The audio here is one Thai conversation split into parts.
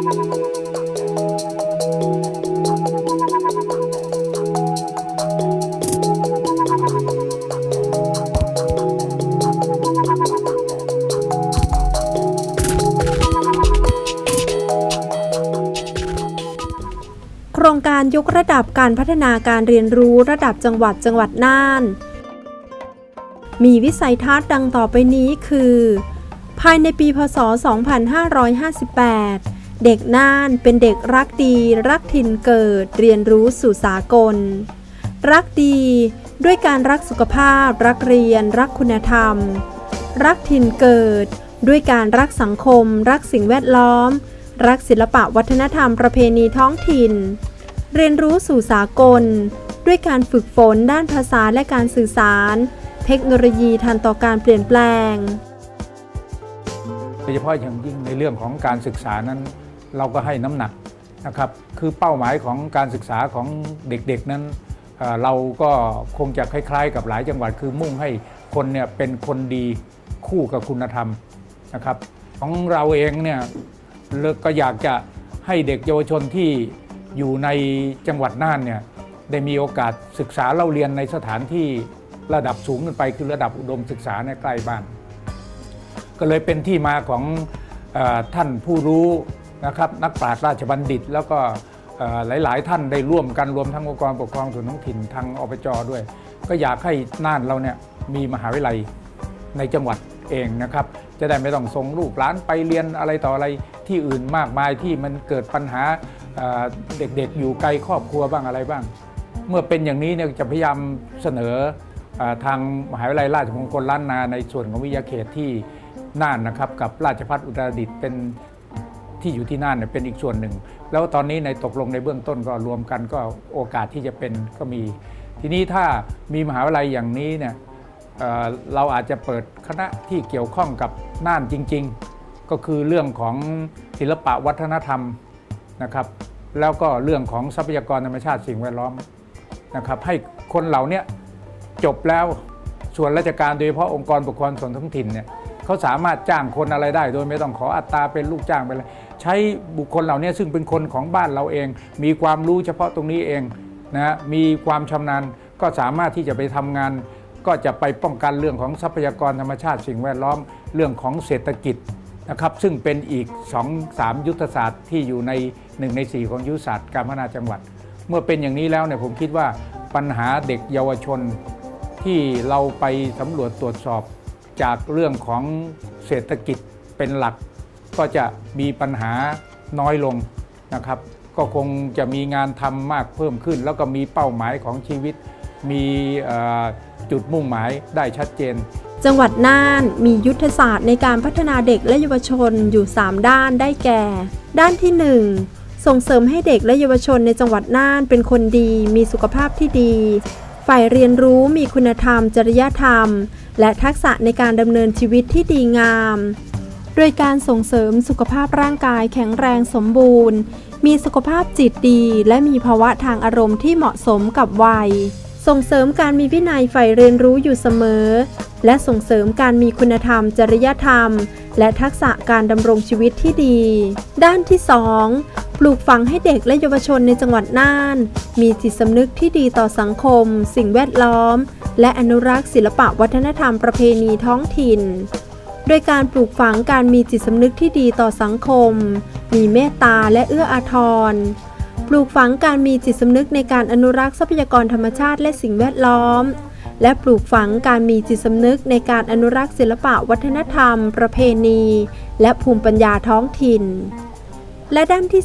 โครงการยกระดับการพัฒนาการเรียนรู้ระดับจังหวัดจังหวัดน่าน มีวิสัยทัศน์ดังต่อไปนี้คือ ภายในปีพศ 2558 เด็กน่านเป็นเด็กรักดี รักถิ่นเกิด เรียนรู้สู่สากล รักดีด้วยการรักสุขภาพ รักเรียน รักคุณธรรม รักถิ่นเกิด ด้วยการรักสังคม รักสิ่งแวดล้อม รักศิลปะวัฒนธรรมประเพณีท้องถิ่น เรียนรู้สู่สากล ด้วยการฝึกฝนด้านภาษาและการสื่อสาร เทคโนโลยีทันต่อการเปลี่ยนแปลงโดยเฉพาะอย่างยิ่งในเรื่องของการศึกษานั้น เราก็ให้น้ำหนักนะครับ คือเป้าหมายของการศึกษาของเด็กๆนั้นเราก็คงจะคล้ายๆ กับหลายจังหวัด คือมุ่งให้คนเนี่ยเป็นคนดีคู่กับคุณธรรมนะครับ ของเราเองเนี่ยก็อยากจะให้เด็กเยาวชนที่อยู่ในจังหวัดน่านเนี่ยได้มีโอกาสศึกษาเล่าเรียนในสถานที่ระดับสูงขึ้นไปคือระดับอุดมศึกษาในใกล้บ้าน ก็เลยเป็นที่มาของอท่านผู้รู้ นะครับนักปราชญ์ราชบัณฑิต แล้วก็หลาย ๆ ท่านได้ร่วมกันรวมทั้งองค์กรปกครองส่วนท้องถิ่นทางอบจด้วย ก็อยากให้น่านเราเนี่ยมีมหาวิทยาลัยในจังหวัดเองนะครับ จะได้ไม่ต้องส่งลูกหลานไปเรียนอะไรต่ออะไรที่อื่นมากมายที่มันเกิดปัญหาเด็กๆ อยู่ไกลครอบครัวบ้างอะไรบ้าง เมื่อเป็นอย่างนี้เนี่ยจะพยายามเสนออทางมหาวิทยาลัยราชมงคลล้านนาในส่วนของวิทยาเขตที่น่านนะครับ กับราชภัฏอุตรดิตถ์เป็น ที่อยู่ที่น่านเนี่ยเป็นอีกส่วนหนึ่ง แล้วตอนนี้ในตกลงในเบื้องต้นก็รวมกันก็โอกาสที่จะเป็นก็มี ทีนี้ถ้ามีมหาวิทยาลัยอย่างนี้เนี่ยเเราอาจจะเปิดคณะที่เกี่ยวข้องกับน่านจริง ๆ ก็คือเรื่องของศิลปะวัฒนธรรมนะครับ แล้วก็เรื่องของทรัพยากรธรรมชาติสิ่งแวดล้อมนะครับ ให้คนเหล่านี้จบแล้วส่วนราชการโดยเฉพาะองค์กรปกครองส่วนท้องถิ่นเนี่ยเขาสามารถจ้างคนอะไรได้ โดยไม่ต้องขออัตราเป็นลูกจ้างไปเลย ใช้บุคคลเหล่านี้ซึ่งเป็นคนของบ้านเราเอง มีความรู้เฉพาะตรงนี้เองนะมีความชำนาญก็สามารถที่จะไปทำงาน ก็จะไปป้องกันเรื่องของทรัพยากรธรรมชาติสิ่งแวดล้อมเรื่องของเศรษฐกิจนะครับซึ่งเป็นอีก 2-3 ยุทธศาสตร์ที่อยู่ใน 1 ใน 4 ของยุทธศาสตร์การพัฒนาจังหวัด เมื่อเป็นอย่างนี้แล้วเนี่ยผมคิดว่าปัญหาเด็กเยาวชนที่เราไปสำรวจตรวจสอบจากเรื่องของเศรษฐกิจเป็นหลัก ก็จะมีปัญหาน้อยลงนะครับ ก็คงจะมีงานทำมากเพิ่มขึ้น แล้วก็มีเป้าหมายของชีวิต มีจุดมุ่งหมายได้ชัดเจน จังหวัดน่านมียุทธศาสตร์ในการพัฒนาเด็กและเยาวชนอยู่ 3 ด้านได้แก่ ด้านที่ 1 ส่งเสริมให้เด็กและเยาวชนในจังหวัดน่านเป็นคนดี มีสุขภาพที่ดี ฝ่ายเรียนรู้มีคุณธรรม จริยธรรม และทักษะในการดำเนินชีวิตที่ดีงาม ดยการส่งเสริมสุขภาพร่างกายแข็งแรงสมบูรณ์ มีสุขภาพจิตดี และมีภาวะทางอารมณ์ที่เหมาะสมกับวัย ส่งเสริมการมีวินัยใฝ่เรียนรู้อยู่เสมอ และส่งเสริมการมีคุณธรรม จริยธรรม และทักษะการดำรงชีวิตที่ดี ด้านที่ 2 ปลูกฝังให้เด็กและเยาวชนในจังหวัดน่าน มีจิตสำนึกที่ดีต่อสังคม สิ่งแวดล้อม และอนุรักษ์ศิลปะวัฒนธรรมประเพณีท้องถิ่น โดยการปลูกฝังการมีจิตสำนึกที่ดีต่อสังคม มีเมตตาและเอื้ออาทร ปลูกฝังการมีจิตสำนึกในการอนุรักษ์ทรัพยากรธรรมชาติและสิ่งแวดล้อม และปลูกฝังการมีจิตสำนึกในการอนุรักษ์ศิลปะวัฒนธรรม ประเพณี และภูมิปัญญาท้องถิ่น และด้านที่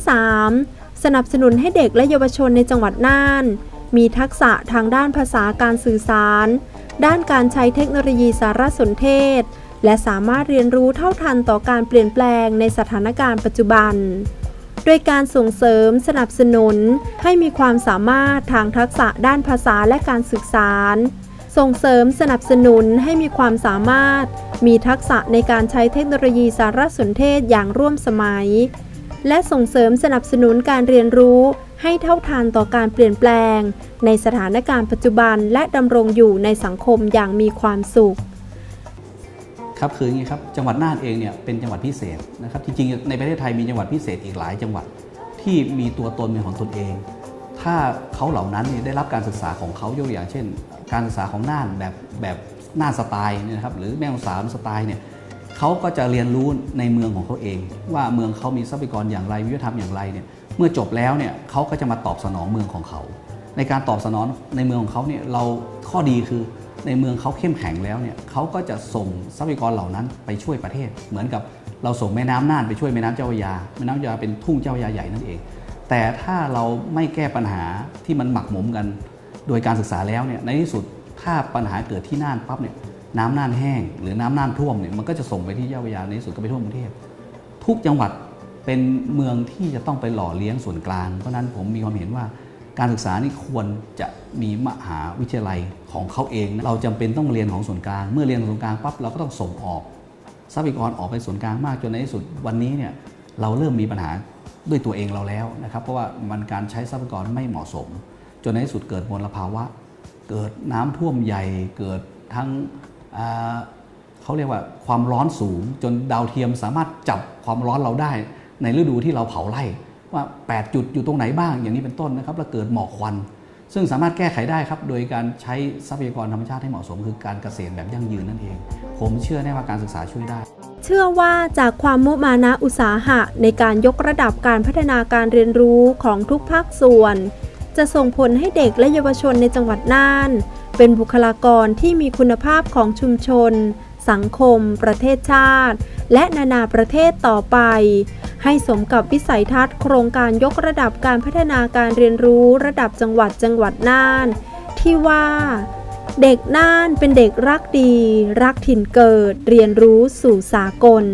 3 สนับสนุนให้เด็กและเยาวชนในจังหวัดน่าน มีทักษะทางด้านภาษาการสื่อสาร ด้านการใช้เทคโนโลยีสารสนเทศ และสามารถเรียนรู้เท่าทันต่อการเปลี่ยนแปลงในสถานการณ์ปัจจุบัน โดยการส่งเสริมสนับสนุนให้มีความสามารถทางทักษะด้านภาษาและการสื่อสาร ส่งเสริมสนับสนุนให้มีความสามารถ มีทักษะในการใช้เทคโนโลยีสารสนเทศอย่างร่วมสมัย และส่งเสริมสนับสนุนการเรียนรู้ให้เท่าทันต่อการเปลี่ยนแปลง ในสถานการณ์ปัจจุบันและดำรงอยู่ในสังคมอย่างมีความสุข ครับคืออย่างนี้ครับจังหวัดน่านเองเนี่ยเป็นจังหวัดพิเศษนะครับจริงๆในประเทศไทยมีจังหวัดพิเศษอีกหลายจังหวัดที่มีตัวตนเป็นของตนเอง ถ้าเขาเหล่านั้นได้รับการศึกษาของเขายกอย่างเช่น การศึกษาของน่านแบบแบบน่านสไตล์นะครับหรือแม่ฮ่องสามสไตล์เนี่ยเขาก็จะเรียนรู้ในเมืองของเขาเอง ว่าเมืองเขามีทรัพยากรอย่างไรวิทยธรรมอย่างไรเนี่ยเมื่อจบแล้วเนี่ยเขาก็จะมาตอบสนองเมืองของเขา ในการตอบสนองในเมืองของเขาเนี่ยเราข้อดีคือ ในเมืองเขาเข้มแข็งแล้วเนี่ยเขาก็จะส่งทรัพยากรเหล่านั้นไปช่วยประเทศ เหมือนกับเราส่งแม่น้ำน่านไปช่วยแม่น้ำเจ้าพระยาแม่น้ำเจ้าพระยาเป็นทุ่งเจ้าพระยาใหญ่นั่นเอง แต่ถ้าเราไม่แก้ปัญหาที่มันหมักหมมกัน โดยการศึกษาแล้วเนี่ยในที่สุดถ้าปัญหาเกิดที่น่านปั๊บเนี่ยน้ำน่านแห้ง หรือน้ำน่านท่วมเนี่ยมันก็จะส่งไปที่เจ้าพระยาในที่สุดก็ไปท่วมกรุงเทพทุกจังหวัดเป็นเมืองที่จะต้องไปหล่อเลี้ยงส่วนกลาง เพราะนั้นผมมีความเห็นว่า การศึกษานี่ควรจะมีมหาวิทยาลัยของเขาเอง เราจำเป็นต้องเรียนของส่วนกลาง เมื่อเรียนของส่วนกลางปั๊บเราก็ต้องส่งออกทรัพยากรออกไปส่วนกลางมากจนในที่สุดวันนี้เนี่ยเราเริ่มมีปัญหาด้วยตัวเองเราแล้วนะครับ เพราะว่ามันการใช้ทรัพยากรไม่เหมาะสม จนในที่สุดเกิดมลภาวะ เกิดน้ำท่วมใหญ่ เกิดทั้งอ่าเขาเรียกว่าความร้อนสูง จนดาวเทียมสามารถจับความร้อนเราได้ ในฤดูที่เราเผาไร่ ว่า 8 จุดอยู่ตรงไหนบ้างอย่างนี้เป็นต้นนะครับแล้วเกิดหมอกควัน ซึ่งสามารถแก้ไขได้ครับ โดยการใช้ทรัพยากรธรรมชาติให้เหมาะสม คือการเกษตรแบบยั่งยืนนั่นเอง ผมเชื่อแน่ว่าการศึกษาช่วยได้ เชื่อว่าจากความมุมานะอุตสาหะ ในการยกระดับการพัฒนาการเรียนรู้ของทุกภาคส่วน จะส่งผลให้เด็กและเยาวชนในจังหวัดน่าน เป็นบุคลากรที่มีคุณภาพของชุมชน สังคม ประเทศชาติ และนานาประเทศต่อไป ให้สมกับวิสัยทัศน์โครงการยกระดับการพัฒนาการเรียนรู้ระดับจังหวัดจังหวัดน่าน ที่ว่า เด็กน่านเป็นเด็กรักดี รักถิ่นเกิด เรียนรู้สู่สากล